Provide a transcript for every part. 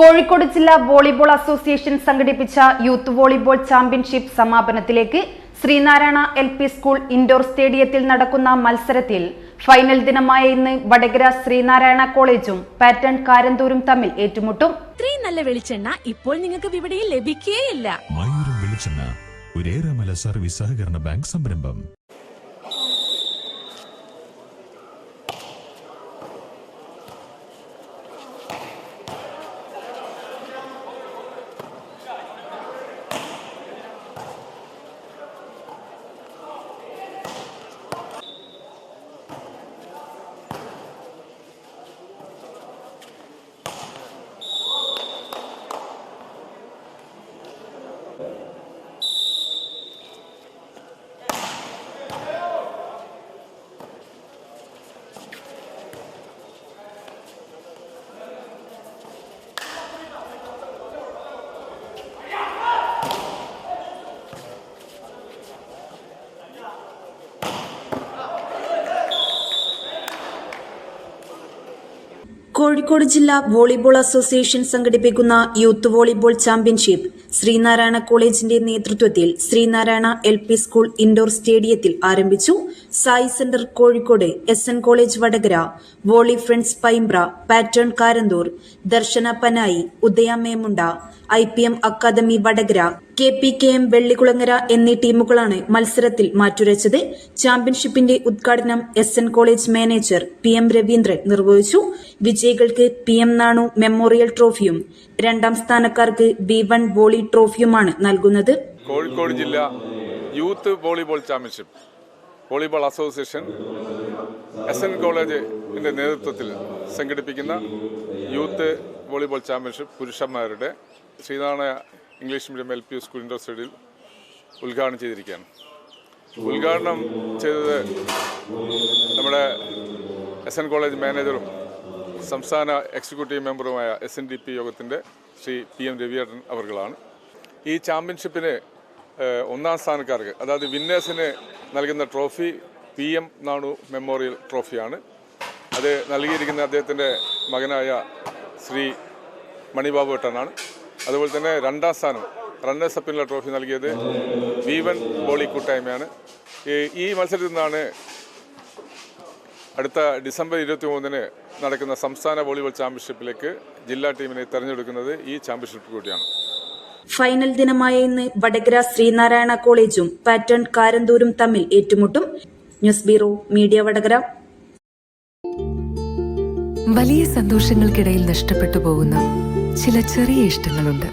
കോഴിക്കോട് ജില്ലാ volleyball association സംഘടിപ്പിച്ച youth volleyball championship സമാപനത്തിലേക്ക് Sreenarayana L P school indoor സ്റ്റേഡിയത്തിൽ നടക്കുന്ന മത്സരത്തിൽ ഫൈനൽ ദിനമായ ഇന്ന് വടകര ശ്രീനാരായണ കോളേജും പാറ്റേൺ കാരന്തൂരും തമ്മിൽ ഏറ്റുമുട്ടും. ഇത്രയും നല്ല വെളിച്ചെണ്ണ ഇപ്പോൾ നിങ്ങൾക്ക് വിപണിയിൽ ലഭിക്കുകയില്ല സർവീസ് സഹകരണ ബാങ്ക് സംരംഭം. കോഴിക്കോട് ജില്ലാ വോളിബോൾ അസോസിയേഷൻ സംഘടിപ്പിക്കുന്ന യൂത്ത് വോളിബോൾ ചാമ്പ്യൻഷിപ്പ് ശ്രീനാരായണ കോളേജിന്റെ നേതൃത്വത്തിൽ Sreenarayana L P school indoor സ്റ്റേഡിയത്തിൽ ആരംഭിച്ചു. SAI centre Kozhikode S N college Vadakara volley friends Paimbra pattern Karanthur Darshana Panayi Udaya Memunda I P M academy Vadakara K P K M Vellikulangara എന്നീ ടീമുകളാണ് മത്സരത്തിൽ മാറ്റുരച്ചത്. ചാമ്പ്യൻഷിപ്പിന്റെ ഉദ്ഘാടനം S N college manager P M Raveendran നിർവഹിച്ചു. വിജയികൾക്ക് P M Nanu memorial ട്രോഫിയും രണ്ടാം സ്ഥാനക്കാർക്ക് ബി വൺ വോളി ട്രോഫിയുമാണ് നൽകുന്നത്. കോഴിക്കോട് ജില്ല youth volleyball championship. Volleyball association S N കോളേജിന്റെ നേതൃത്വത്തിൽ സംഘടിപ്പിക്കുന്ന യൂത്ത് വോളിബോൾ ചാമ്പ്യൻഷിപ്പ് പുരുഷന്മാരുടെ Sreenarayana English medium L P school indoor സ്റ്റേഡിയിൽ ഉദ്ഘാടനം ചെയ്തിരിക്കുകയാണ്. ഉദ്ഘാടനം ചെയ്തത് നമ്മുടെ എസ് എൻ കോളേജ് മാനേജറും സംസ്ഥാന എക്സിക്യൂട്ടീവ് മെമ്പറുമായ എസ് എൻ ഡി പി യോഗത്തിന്റെ ശ്രീ പി എം രവിയേട്ടൻ അവർകളാണ്. ഈ ചാമ്പ്യൻഷിപ്പിന് ഒന്നാം സ്ഥാനക്കാർക്ക് അതായത് വിന്നേഴ്സിന് നൽകുന്ന trophy P M Nanu memorial ട്രോഫിയാണ്. അത് നൽകിയിരിക്കുന്ന അദ്ദേഹത്തിന്റെ മകനായ ശ്രീ മണിബാബു ഏട്ടനാണ്. അതുപോലെ തന്നെ രണ്ടാം സ്ഥാനം റണ്ണേഴ്സ് അപ്പിനുള്ള ട്രോഫി നൽകിയത് വീവൻ ബോളി കൂട്ടായ്മയാണ്. ഈ- മത്സരത്തിൽ നിന്നാണ് അടുത്ത ഡിസംബർ ഇരുപത്തി മൂന്നിന് നടക്കുന്ന സംസ്ഥാന വോളിബോൾ ചാമ്പ്യൻഷിപ്പിലേക്ക് ജില്ലാ ടീമിനെ തെരഞ്ഞെടുക്കുന്നത് ഈ ചാമ്പ്യൻഷിപ്പ് കൂടിയാണ്. ഫൈനൽ ദിനമായ ഇന്ന് വടകര ശ്രീനാരായണ കോളേജും പാറ്റേൺ കാരന്തൂരും തമ്മിൽ ഏറ്റുമുട്ടും. News bureau media Vadakara. വലിയ സന്തോഷങ്ങൾക്കിടയിൽ നഷ്ടപ്പെട്ടു പോകുന്ന ചില ചെറിയ ഇഷ്ടങ്ങളുണ്ട്.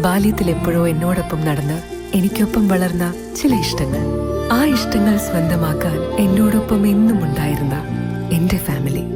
ബാല്യത്തിൽ എപ്പോഴോ എന്നോടൊപ്പം നടന്ന് എനിക്കൊപ്പം വളർന്ന ചില ഇഷ്ടങ്ങൾ. ആ ഇഷ്ടങ്ങൾ സ്വന്തമാക്കാൻ എന്നോടൊപ്പം എന്നും ഉണ്ടായിരുന്ന എന്റെ ഫാമിലി.